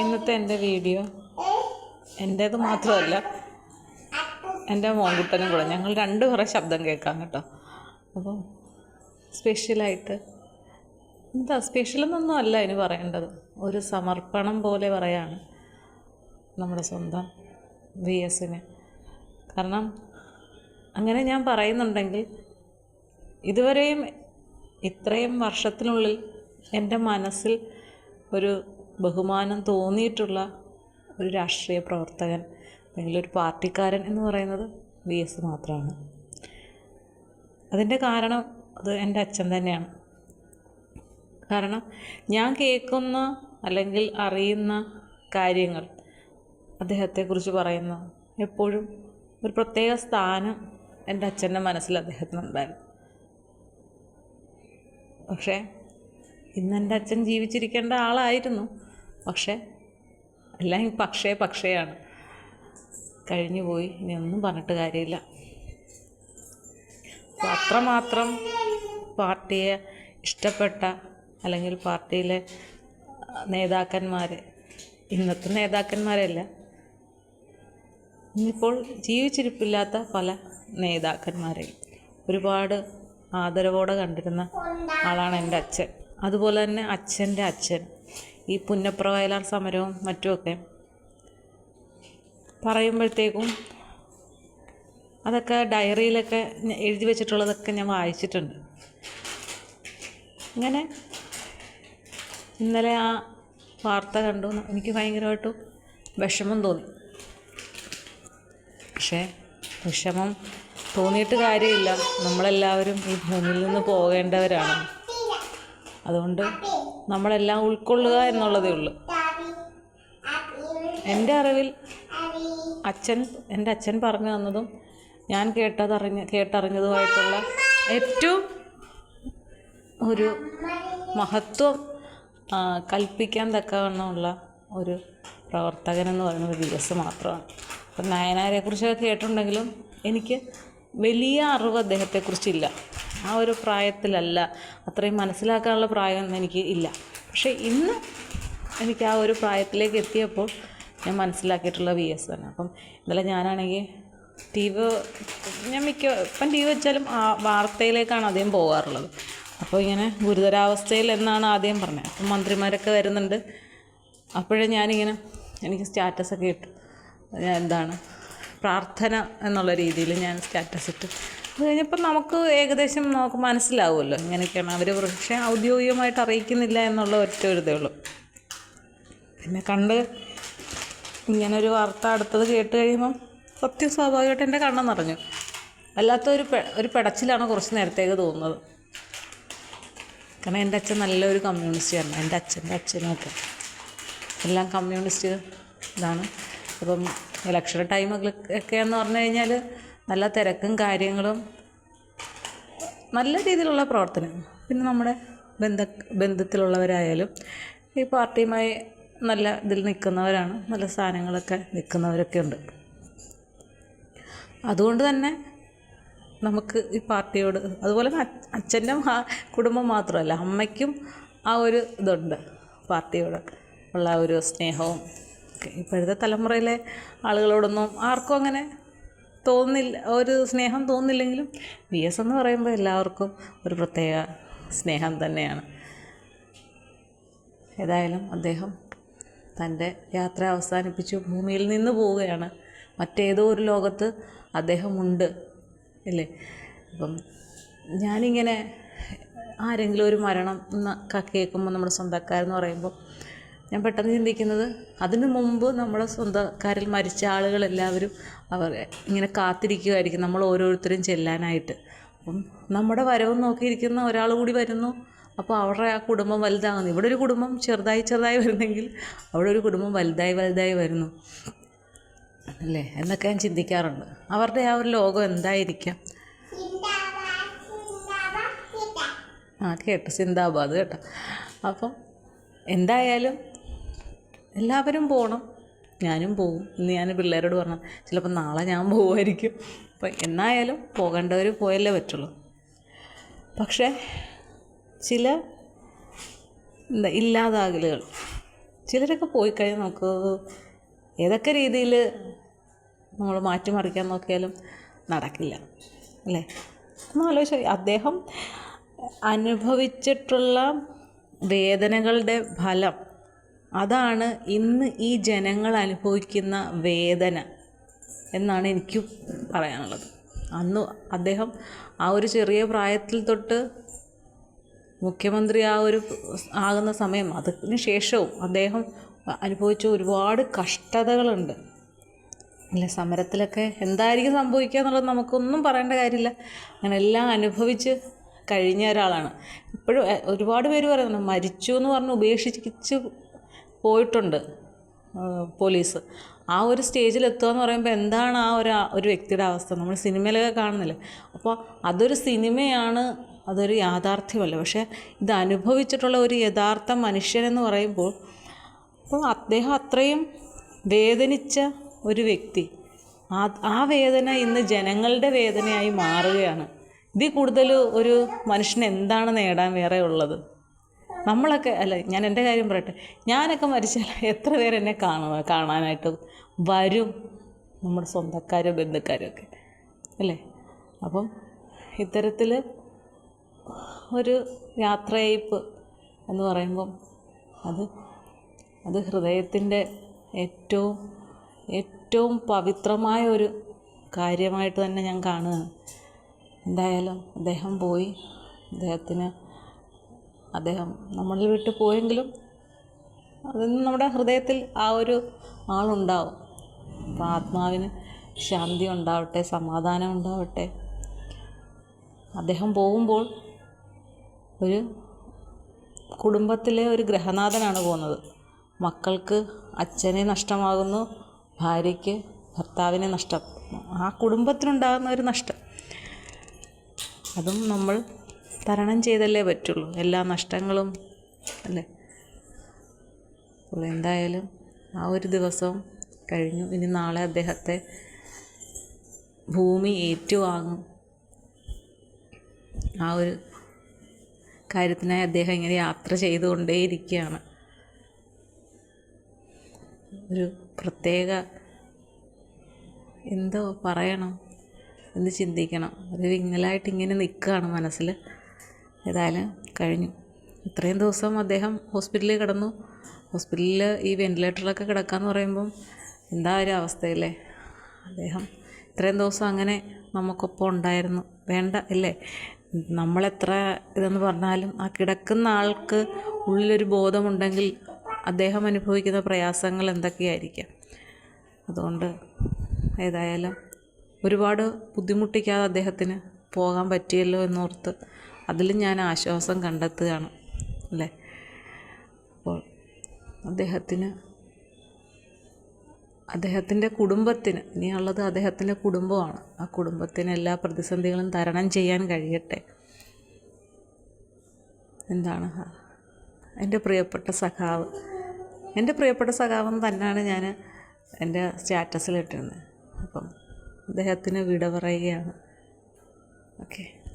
ഇന്നത്തെ എന്റെ വീഡിയോ. എന്റേത് മാത്രമല്ല എന്റെ മോൻകുട്ടനും കൂടെ. ഞങ്ങൾ രണ്ടു കുറേ ശബ്ദം കേൾക്കാം കേട്ടോ. അപ്പോൾ സ്പെഷ്യലായിട്ട് എന്താ സ്പെഷ്യലെന്നൊന്നും അല്ല ഇനി പറയേണ്ടത്. ഒരു സമർപ്പണം പോലെ പറയാണ് നമ്മുടെ സ്വന്തം വി എസിന് കാരണം അങ്ങനെ ഞാൻ പറയുന്നുണ്ടെങ്കിൽ ഇതുവരെയും ഇത്രയും വർഷത്തിനുള്ളിൽ എന്റെ മനസ്സിൽ ഒരു ബഹുമാനം തോന്നിയിട്ടുള്ള ഒരു രാഷ്ട്രീയ പ്രവർത്തകൻ അല്ലെങ്കിൽ ഒരു പാർട്ടിക്കാരൻ എന്ന് പറയുന്നത് വി എസ് മാത്രമാണ്. അതിന്റെ കാരണം അത് എന്റെ അച്ഛൻ തന്നെയാണ്. കാരണം ഞാൻ കേൾക്കുന്ന അല്ലെങ്കിൽ അറിയുന്ന കാര്യങ്ങൾ അദ്ദേഹത്തെക്കുറിച്ച് പറയുന്ന എപ്പോഴും ഒരു പ്രത്യേക സ്ഥാനം എന്റെ അച്ഛന്റെ മനസ്സിൽ അദ്ദേഹത്തിനുണ്ടായിരുന്നു. പക്ഷേ ഇന്ന് എന്റെ അച്ഛൻ ജീവിച്ചിരിക്കേണ്ട ആളായിരുന്നു. പക്ഷേ എല്ലാം ഈ പക്ഷേ പക്ഷേയാണ്. കഴിഞ്ഞു പോയി ഇനി ഒന്നും പറഞ്ഞിട്ട് കാര്യമില്ല. അപ്പോൾ അത്രമാത്രം പാർട്ടിയെ ഇഷ്ടപ്പെട്ട അല്ലെങ്കിൽ പാർട്ടിയിലെ നേതാക്കന്മാർ ഇന്നത്തെ നേതാക്കന്മാരല്ല ഇന്നിപ്പോൾ ജീവിച്ചിരിപ്പില്ലാത്ത പല നേതാക്കന്മാരെ ഒരുപാട് ആദരവോടെ കണ്ടിരുന്ന ആളാണ് എന്റെ അച്ഛൻ. അതുപോലെ തന്നെ അച്ഛന്റെ അച്ഛൻ. ഈ പുന്നപ്ര വയലാർ സമരവും മറ്റുമൊക്കെ പറയുമ്പോഴത്തേക്കും അതൊക്കെ ഡയറിയിലൊക്കെ എഴുതി വെച്ചിട്ടുള്ളതൊക്കെ ഞാൻ വായിച്ചിട്ടുണ്ട്. ഇങ്ങനെ ഇന്നലെ ആ വാർത്ത കണ്ടു എനിക്ക് ഭയങ്കരമായിട്ട് വിഷമം തോന്നി. പക്ഷേ വിഷമം തോന്നിയിട്ട് കാര്യമില്ല. നമ്മളെല്ലാവരും ഈ ഭൂമിയിൽ നിന്ന് പോകേണ്ടവരാണ്. അതുകൊണ്ട് നമ്മളെല്ലാം ഉൾക്കൊള്ളുക എന്നുള്ളതേ ഉള്ളൂ. എന്റെ അറിവിൽ അച്ഛൻ എന്റെ അച്ഛൻ പറഞ്ഞു തന്നതും ഞാൻ കേട്ടതറിഞ്ഞ കേട്ടറിഞ്ഞതുമായിട്ടുള്ള ഏറ്റവും ഒരു മഹത്വം കൽപ്പിക്കാൻ തക്കവണ്ണമുള്ള ഒരു പ്രവർത്തകൻ എന്ന് പറയുന്നത് വി എസ് മാത്രമാണ്. അപ്പം നയനാരെക്കുറിച്ചൊക്കെ കേട്ടിട്ടുണ്ടെങ്കിലും എനിക്ക് വലിയ അറിവ് അദ്ദേഹത്തെക്കുറിച്ചില്ല. ആ ഒരു പ്രായത്തിലല്ല. അത്രയും മനസ്സിലാക്കാനുള്ള പ്രായമൊന്നും എനിക്ക് ഇല്ല. പക്ഷേ ഇന്ന് എനിക്ക് ആ ഒരു പ്രായത്തിലേക്ക് എത്തിയപ്പോൾ ഞാൻ മനസ്സിലാക്കിയിട്ടുള്ള വി എസ് തന്നെ അപ്പം ഇന്നലെ ഞാനാണെങ്കിൽ ടി വി ഞാൻ മിക്ക ഇപ്പം ടി വി വെച്ചാലും ആ വാർത്തയിലേക്കാണ് ആദ്യം പോകാറുള്ളത്. അപ്പോൾ ഇങ്ങനെ ഗുരുതരാവസ്ഥയിൽ എന്നാണ് ആദ്യം പറഞ്ഞത്. അപ്പം മന്ത്രിമാരൊക്കെ വരുന്നുണ്ട്. അപ്പോഴേ ഞാനിങ്ങനെ എനിക്ക് സ്റ്റാറ്റസൊക്കെ ഇട്ടു. ഞാൻ എന്താണ്? പ്രാർത്ഥന എന്നുള്ള രീതിയിൽ ഞാൻ സ്റ്റാറ്റസ് ഇട്ടു. അത് കഴിഞ്ഞപ്പോൾ നമുക്ക് ഏകദേശം നമുക്ക് മനസ്സിലാവുമല്ലോ ഇങ്ങനെയൊക്കെയാണ്. അവർ പക്ഷേ ഔദ്യോഗികമായിട്ട് അറിയിക്കുന്നില്ല എന്നുള്ള ഒറ്റ ഒരു ഇതേ ഉള്ളൂ. പിന്നെ കണ്ട് ഇങ്ങനൊരു വാർത്ത അടുത്തത് കേട്ട് കഴിയുമ്പം സത്യം സ്വാഭാവികമായിട്ട് എന്റെ കണ്ണ് നിറഞ്ഞു. വല്ലാത്ത ഒരു ഒരു പെടച്ചിലാണ് കുറച്ച് നേരത്തേക്ക് തോന്നുന്നത്. കാരണം എന്റെ അച്ഛൻ നല്ലൊരു കമ്മ്യൂണിസ്റ്റായിരുന്നു എന്റെ അച്ഛന്റെ അച്ഛനൊക്കെ എല്ലാം കമ്മ്യൂണിസ്റ്റ് ഇതാണ്. അപ്പം ഇലക്ഷൻ ടൈമൊക്കെ ഒക്കെ എന്ന് പറഞ്ഞു കഴിഞ്ഞാൽ നല്ല തിരക്കും കാര്യങ്ങളും നല്ല രീതിയിലുള്ള പ്രവർത്തനം പിന്നെ നമ്മുടെ ബന്ധ ബന്ധത്തിലുള്ളവരായാലും ഈ പാർട്ടിയുമായി നല്ല ഇതിൽ നിൽക്കുന്നവരാണ് നല്ല സ്ഥാനങ്ങളൊക്കെ നിൽക്കുന്നവരൊക്കെ ഉണ്ട് അതുകൊണ്ട് തന്നെ നമുക്ക് ഈ പാർട്ടിയോട് അതുപോലെ അച്ഛന്റെ കുടുംബം മാത്രമല്ല അമ്മയ്ക്കും ആ ഒരു ഇതുണ്ട് പാർട്ടിയോട് ഉള്ള ഒരു സ്നേഹവും ഇപ്പോഴത്തെ തലമുറയിലെ ആളുകളോടൊന്നും ആർക്കും അങ്ങനെ തോന്നില്ല ഒരു സ്നേഹം തോന്നില്ലെങ്കിലും വി എസ് എന്ന് പറയുമ്പോൾ എല്ലാവർക്കും ഒരു പ്രത്യേക സ്നേഹം തന്നെയാണ്. ഏതായാലും അദ്ദേഹം തന്റെ യാത്ര അവസാനിപ്പിച്ച്. ഭൂമിയിൽ നിന്ന് പോവുകയാണ്. മറ്റേതോ ഒരു ലോകത്ത് അദ്ദേഹമുണ്ട് അല്ലേ? അപ്പം ഞാനിങ്ങനെ ആരെങ്കിലും ഒരു മരണം എന്നൊക്കെ കേൾക്കുമ്പോൾ നമ്മുടെ സ്വന്തക്കാരെന്ന് പറയുമ്പോൾ ഞാൻ പെട്ടെന്ന് ചിന്തിക്കുന്നത് അതിനു മുമ്പ് നമ്മളെ സ്വന്തക്കാരിൽ മരിച്ച ആളുകളെല്ലാവരും അവർ ഇങ്ങനെ കാത്തിരിക്കുമായിരിക്കും നമ്മൾ ഓരോരുത്തരും ചെല്ലാനായിട്ട്. അപ്പം നമ്മുടെ വരവ് നോക്കിയിരിക്കുന്ന ഒരാൾ കൂടി വരുന്നു. അപ്പോൾ അവരുടെ ആ കുടുംബം വലുതാകുന്നു. ഇവിടെ ഒരു കുടുംബം ചെറുതായി ചെറുതായി വരുന്നെങ്കിൽ അവിടെ ഒരു കുടുംബം വലുതായി വലുതായി വരുന്നു. അല്ലേ? എന്നൊക്കെ ഞാൻ ചിന്തിക്കാറുണ്ട്. അവരുടെ ആ ഒരു ലോകം എന്തായിരിക്കാം? ആ കേട്ടോ. സിന്ദാബാദ് കേട്ടോ. അപ്പം എന്തായാലും എല്ലാവരും പോകണം ഞാനും പോകും ഇന്ന് ഞാൻ പിള്ളേരോട് പറഞ്ഞു ചിലപ്പോൾ നാളെ ഞാൻ പോകുമായിരിക്കും അപ്പം എന്നായാലും പോകേണ്ടവർ പോയല്ലേ പറ്റുള്ളൂ. പക്ഷേ ചില എന്താ ഇല്ലാതാകലുകൾ ചിലരൊക്കെ പോയി കഴിഞ്ഞാൽ നമുക്ക് ഏതൊക്കെ രീതിയിൽ നമ്മൾ മാറ്റിമറിക്കാൻ നോക്കിയാലും നടക്കില്ല അല്ലേ? ഒന്നാലോചിച്ച അദ്ദേഹം അനുഭവിച്ചിട്ടുള്ള വേദനകളുടെ ഫലം അതാണ് ഇന്ന് ഈ ജനങ്ങൾ അനുഭവിക്കുന്ന വേദന എന്നാണ് എനിക്ക് പറയാനുള്ളത്. അന്ന് അദ്ദേഹം ആ ഒരു ചെറിയ പ്രായത്തിൽ തൊട്ട് മുഖ്യമന്ത്രി ആ ഒരു ആകുന്ന സമയം അതിന് ശേഷവും അദ്ദേഹം അനുഭവിച്ച ഒരുപാട് കഷ്ടതകളുണ്ട്. അല്ലെ സമരത്തിലൊക്കെ എന്തായിരിക്കും സംഭവിക്കുക എന്നുള്ളത് നമുക്കൊന്നും പറയേണ്ട കാര്യമില്ല. അങ്ങനെ എല്ലാം അനുഭവിച്ച് കഴിഞ്ഞ ഒരാളാണ്. ഇപ്പോഴും ഒരുപാട് പേര് പറയുന്നുണ്ട് മരിച്ചു എന്ന് പറഞ്ഞ് ഉപേക്ഷിച്ച് പോയിട്ടുണ്ട് പോലീസ്. ആ ഒരു സ്റ്റേജിൽ എത്തുക എന്ന് പറയുമ്പോൾ എന്താണ് ആ ഒരു ഒരു വ്യക്തിയുടെ അവസ്ഥ? നമ്മൾ സിനിമയിലൊക്കെ കാണുന്നില്ലേ? അപ്പോൾ അതൊരു സിനിമയാണ് അതൊരു യാഥാർത്ഥ്യമല്ല? പക്ഷേ ഇത് അനുഭവിച്ചിട്ടുള്ള ഒരു യഥാർത്ഥ മനുഷ്യനെന്ന് പറയുമ്പോൾ അപ്പോൾ അദ്ദേഹം അത്രയും വേദനിച്ച ഒരു വ്യക്തി. ആ ആ വേദന ഇന്ന് ജനങ്ങളുടെ വേദനയായി മാറുകയാണ്. ഇതിൽ കൂടുതൽ ഒരു മനുഷ്യന് എന്താണ് നേടാൻ വേറെ ഉള്ളത്? നമ്മളൊക്കെ അല്ല ഞാൻ എന്റെ കാര്യം പറയട്ടെ. ഞാനൊക്കെ മരിച്ചാൽ എത്ര പേരെന്നെ കാണുക കാണാനായിട്ട് വരും നമ്മുടെ സ്വന്തക്കാരും ബന്ധുക്കാരും ഒക്കെ അല്ലേ? അപ്പം ഇത്തരത്തിൽ ഒരു യാത്രയയപ്പ് എന്ന് പറയുമ്പം അത് അത് ഹൃദയത്തിന്റെ ഏറ്റവും ഏറ്റവും പവിത്രമായ ഒരു കാര്യമായിട്ട് തന്നെ ഞാൻ കാണുകയാണ്. എന്തായാലും അദ്ദേഹം പോയി അദ്ദേഹത്തിന് അദ്ദേഹം നമ്മളിൽ വിട്ടു പോയെങ്കിലും അതൊന്നും നമ്മുടെ ഹൃദയത്തിൽ ആ ഒരു ആളുണ്ടാവും. അപ്പോൾ ആത്മാവിന് ശാന്തി ഉണ്ടാവട്ടെ സമാധാനം ഉണ്ടാവട്ടെ. അദ്ദേഹം പോകുമ്പോൾ ഒരു കുടുംബത്തിലെ ഒരു ഗ്രഹനാഥനാണ് പോകുന്നത്. മക്കൾക്ക് അച്ഛനെ നഷ്ടമാകുന്നു ഭാര്യയ്ക്ക് ഭർത്താവിനെ നഷ്ടം. ആ കുടുംബത്തിനുണ്ടാകുന്ന ഒരു നഷ്ടം. അതും നമ്മൾ തരണം ചെയ്തല്ലേ പറ്റുള്ളൂ. എല്ലാ നഷ്ടങ്ങളും അല്ലേ? അപ്പോൾ എന്തായാലും ആ ഒരു ദിവസം കഴിഞ്ഞു. ഇനി നാളെ അദ്ദേഹത്തെ ഭൂമി ഏറ്റുവാങ്ങും. ആ ഒരു കാര്യത്തിനായി അദ്ദേഹം ഇങ്ങനെ യാത്ര ചെയ്തുകൊണ്ടേയിരിക്കുകയാണ്. ഒരു പ്രത്യേക എന്തോ പറയണം എന്ന് ചിന്തിക്കണം. ഒരു വിങ്ങലായിട്ട് ഇങ്ങനെ നിൽക്കുകയാണ് മനസ്സിൽ. ഏതായാലും കഴിഞ്ഞു. ഇത്രയും ദിവസം അദ്ദേഹം ഹോസ്പിറ്റലിൽ കിടന്നു. ഹോസ്പിറ്റലിൽ ഈ വെന്റിലേറ്ററിലൊക്കെ കിടക്കാന്ന് പറയുമ്പം എന്താ ഒരു അവസ്ഥയല്ലേ? അദ്ദേഹം ഇത്രയും ദിവസം അങ്ങനെ നമുക്കൊപ്പം ഉണ്ടായിരുന്നു. വേണ്ട അല്ലേ? നമ്മളെത്ര ഇതെന്ന് പറഞ്ഞാലും ആ കിടക്കുന്ന ആൾക്ക് ഉള്ളിലൊരു ബോധമുണ്ടെങ്കിൽ അദ്ദേഹം അനുഭവിക്കുന്ന പ്രയാസങ്ങൾ എന്തൊക്കെയായിരിക്കാം? അതുകൊണ്ട് ഏതായാലും ഒരുപാട് ബുദ്ധിമുട്ടിക്കാതെ അദ്ദേഹത്തിന് പോകാൻ പറ്റിയല്ലോ എന്നോർത്ത് അതിലും ഞാൻ ആശ്വാസം കണ്ടെത്തുകയാണ് അല്ലേ? അപ്പോൾ അദ്ദേഹത്തിന് അദ്ദേഹത്തിന്റെ കുടുംബത്തിന് ഇനിയുള്ളത് അദ്ദേഹത്തിന്റെ കുടുംബമാണ്. ആ കുടുംബത്തിന് എല്ലാ പ്രതിസന്ധികളും തരണം ചെയ്യാൻ കഴിയട്ടെ. എന്താണ്? എന്റെ പ്രിയപ്പെട്ട സഖാവ്. എന്റെ പ്രിയപ്പെട്ട സഖാവെന്ന് തന്നെയാണ് ഞാൻ എന്റെ സ്റ്റാറ്റസിലിട്ടിരുന്നത്. അപ്പം അദ്ദേഹത്തിന് വിട പറയുകയാണ്. ഓക്കെ.